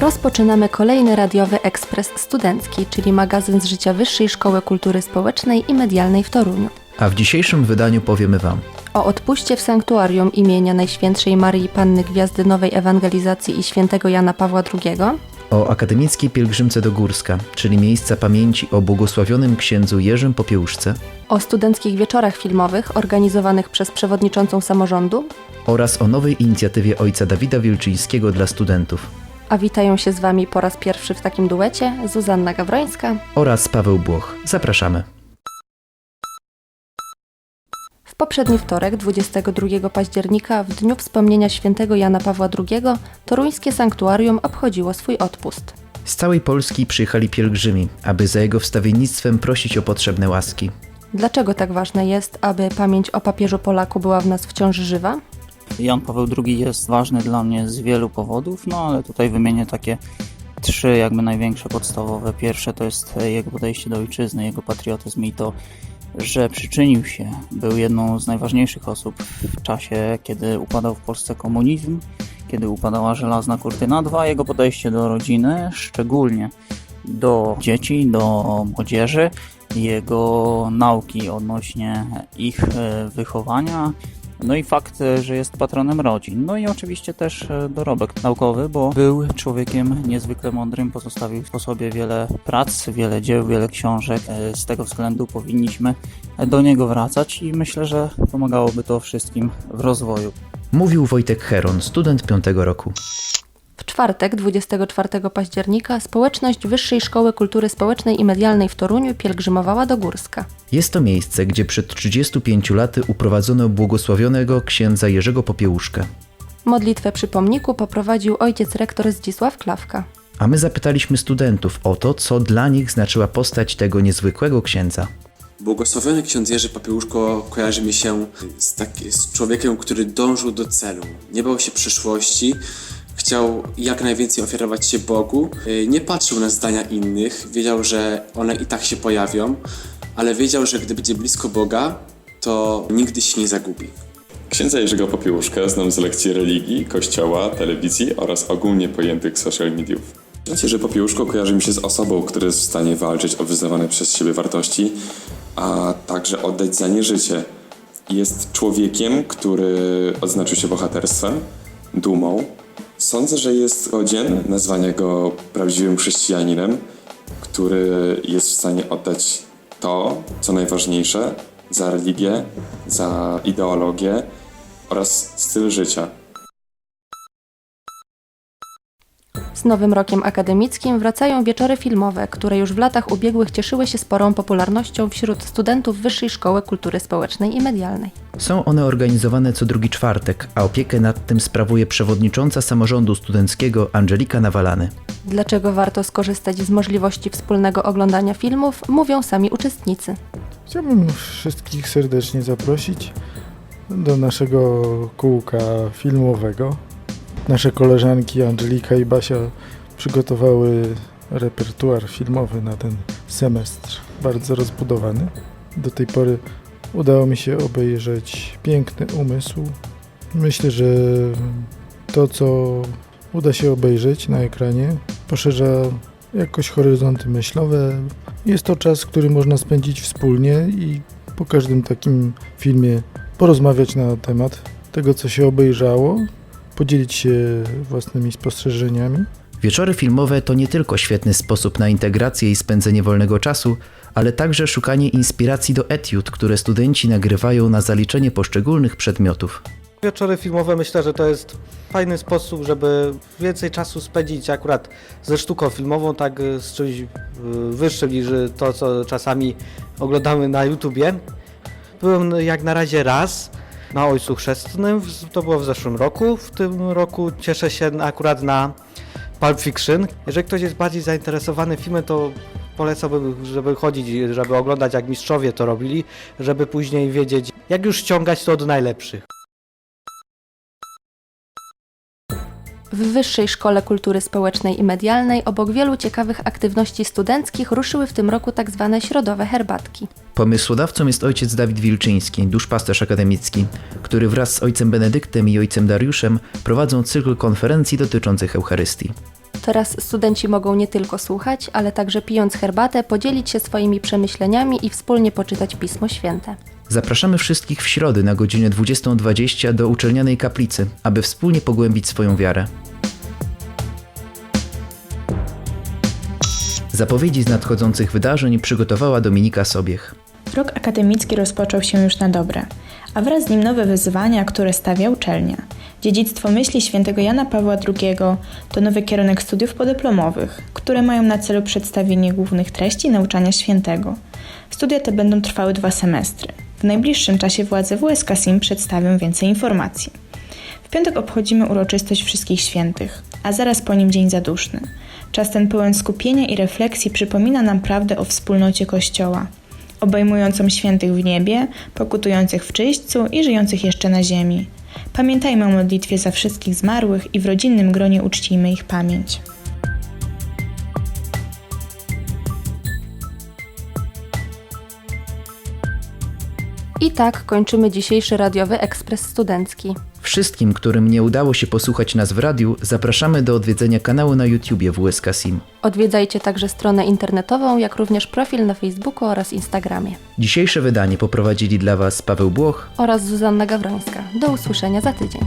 Rozpoczynamy kolejny radiowy ekspres studencki, czyli magazyn z życia Wyższej Szkoły Kultury Społecznej i Medialnej w Toruniu. A w dzisiejszym wydaniu powiemy Wam. O odpuście w sanktuarium imienia Najświętszej Maryi Panny Gwiazdy Nowej Ewangelizacji i świętego Jana Pawła II, o akademickiej pielgrzymce do Górska, czyli miejsca pamięci o błogosławionym księdzu Jerzym Popiełuszce. O studenckich wieczorach filmowych organizowanych przez przewodniczącą samorządu, oraz o nowej inicjatywie ojca Dawida Wilczyńskiego dla studentów a witają się z Wami po raz pierwszy w takim duecie Zuzanna Gawrońska oraz Paweł Błoch. Zapraszamy. W poprzedni wtorek, 22 października, w dniu wspomnienia świętego Jana Pawła II, toruńskie sanktuarium obchodziło swój odpust. Z całej Polski przyjechali pielgrzymi, aby za jego wstawiennictwem prosić o potrzebne łaski. Dlaczego tak ważne jest, aby pamięć o papieżu Polaku była w nas wciąż żywa? Jan Paweł II jest ważny dla mnie z wielu powodów, no ale tutaj wymienię takie trzy jakby największe podstawowe. Pierwsze to jest jego podejście do ojczyzny, jego patriotyzm i to, że przyczynił się, był jedną z najważniejszych osób w czasie, kiedy upadał w Polsce komunizm, kiedy upadała żelazna kurtyna. Dwa, jego podejście do rodziny, szczególnie do dzieci, do młodzieży, jego nauki odnośnie ich e, wychowania, no i fakt, e, że jest patronem rodzin. No i oczywiście też e, dorobek naukowy, bo był człowiekiem niezwykle mądrym, pozostawił po sobie wiele prac, wiele dzieł, wiele książek. E, Z tego względu powinniśmy do niego wracać i myślę, że pomagałoby to wszystkim w rozwoju. Mówił Wojtek Heron, student piątego roku. W czwartek, 24 października, społeczność Wyższej Szkoły Kultury Społecznej i Medialnej w Toruniu pielgrzymowała do Górska. Jest to miejsce, gdzie przed 35 laty uprowadzono błogosławionego księdza Jerzego Popiełuszkę. Modlitwę przy pomniku poprowadził ojciec rektor Zdzisław Klawka. A my zapytaliśmy studentów o to, co dla nich znaczyła postać tego niezwykłego księdza. Błogosławiony ksiądz Jerzy Papiełuszko kojarzy mi się z, taki, z człowiekiem, który dążył do celu. Nie bał się przyszłości, chciał jak najwięcej ofiarować się Bogu. Yy, Nie patrzył na zdania innych, wiedział, że one i tak się pojawią, ale wiedział, że gdy będzie blisko Boga, to nigdy się nie zagubi. Księdza Jerzego Popiełuszkę znam z lekcji religii, kościoła, telewizji oraz ogólnie pojętych social mediów. Ksiądz Jerzy Popiełuszko kojarzy mi się z osobą, która jest w stanie walczyć o wyznawane przez siebie wartości, a także oddać za nie życie. Jest człowiekiem, który odznaczył się bohaterstwem, dumą. Sądzę, że jest godzien nazwania go prawdziwym chrześcijaninem, który jest w stanie oddać to, co najważniejsze, za religię, za ideologię oraz styl życia. Z nowym rokiem akademickim wracają wieczory filmowe, które już w latach ubiegłych cieszyły się sporą popularnością wśród studentów Wyższej Szkoły Kultury Społecznej i Medialnej. Są one organizowane co drugi czwartek, a opiekę nad tym sprawuje przewodnicząca samorządu studenckiego Angelika Nawalany. Dlaczego warto skorzystać z możliwości wspólnego oglądania filmów, mówią sami uczestnicy. Chciałbym wszystkich serdecznie zaprosić do naszego kółka filmowego. Nasze koleżanki Angelika i Basia przygotowały repertuar filmowy na ten semestr, bardzo rozbudowany. Do tej pory udało mi się obejrzeć piękny umysł. Myślę, że to, co uda się obejrzeć na ekranie, poszerza jakoś horyzonty myślowe. Jest to czas, który można spędzić wspólnie i po każdym takim filmie porozmawiać na temat tego, co się obejrzało, podzielić się własnymi spostrzeżeniami. Wieczory filmowe to nie tylko świetny sposób na integrację i spędzenie wolnego czasu, ale także szukanie inspiracji do etiud, które studenci nagrywają na zaliczenie poszczególnych przedmiotów. Wieczory filmowe myślę, że to jest fajny sposób, żeby więcej czasu spędzić akurat ze sztuką filmową, tak y, z czymś y, wyższym niż to, co czasami oglądamy na YouTubie. Byłem jak na razie raz na Ojcu Chrzestnym, to było w zeszłym roku. W tym roku cieszę się akurat na Pulp Fiction. Jeżeli ktoś jest bardziej zainteresowany filmem, to polecałbym, żeby chodzić, żeby oglądać jak mistrzowie to robili, żeby później wiedzieć, jak już ściągać to od najlepszych. W Wyższej Szkole Kultury Społecznej i Medialnej obok wielu ciekawych aktywności studenckich ruszyły w tym roku tak zwane środowe herbatki. Pomysłodawcą jest ojciec Dawid Wilczyński, duszpasterz akademicki, który wraz z ojcem Benedyktem i ojcem Dariuszem prowadzą cykl konferencji dotyczących Eucharystii. Teraz studenci mogą nie tylko słuchać, ale także pijąc herbatę, podzielić się swoimi przemyśleniami i wspólnie poczytać Pismo Święte. Zapraszamy wszystkich w środę na godzinę 20.20 do uczelnianej kaplicy, aby wspólnie pogłębić swoją wiarę. Zapowiedzi z nadchodzących wydarzeń przygotowała Dominika Sobiech. Rok akademicki rozpoczął się już na dobre, a wraz z nim nowe wyzwania, które stawia uczelnia. Dziedzictwo myśli świętego Jana Pawła II to nowy kierunek studiów podyplomowych, które mają na celu przedstawienie głównych treści nauczania świętego. Studia te będą trwały dwa semestry. W najbliższym czasie władze WSK SIM przedstawią więcej informacji. W piątek obchodzimy uroczystość Wszystkich Świętych, a zaraz po nim Dzień Zaduszny. Czas ten pełen skupienia i refleksji przypomina nam prawdę o wspólnocie Kościoła, obejmującą świętych w niebie, pokutujących w czyśćcu i żyjących jeszcze na ziemi. Pamiętajmy o modlitwie za wszystkich zmarłych i w rodzinnym gronie uczcijmy ich pamięć. I tak kończymy dzisiejszy radiowy ekspres studencki. Wszystkim, którym nie udało się posłuchać nas w radiu, zapraszamy do odwiedzenia kanału na YouTubie WSK SIM. Odwiedzajcie także stronę internetową, jak również profil na Facebooku oraz Instagramie. Dzisiejsze wydanie poprowadzili dla Was Paweł Błoch Oraz Zuzanna Gawrońska. Do usłyszenia za tydzień.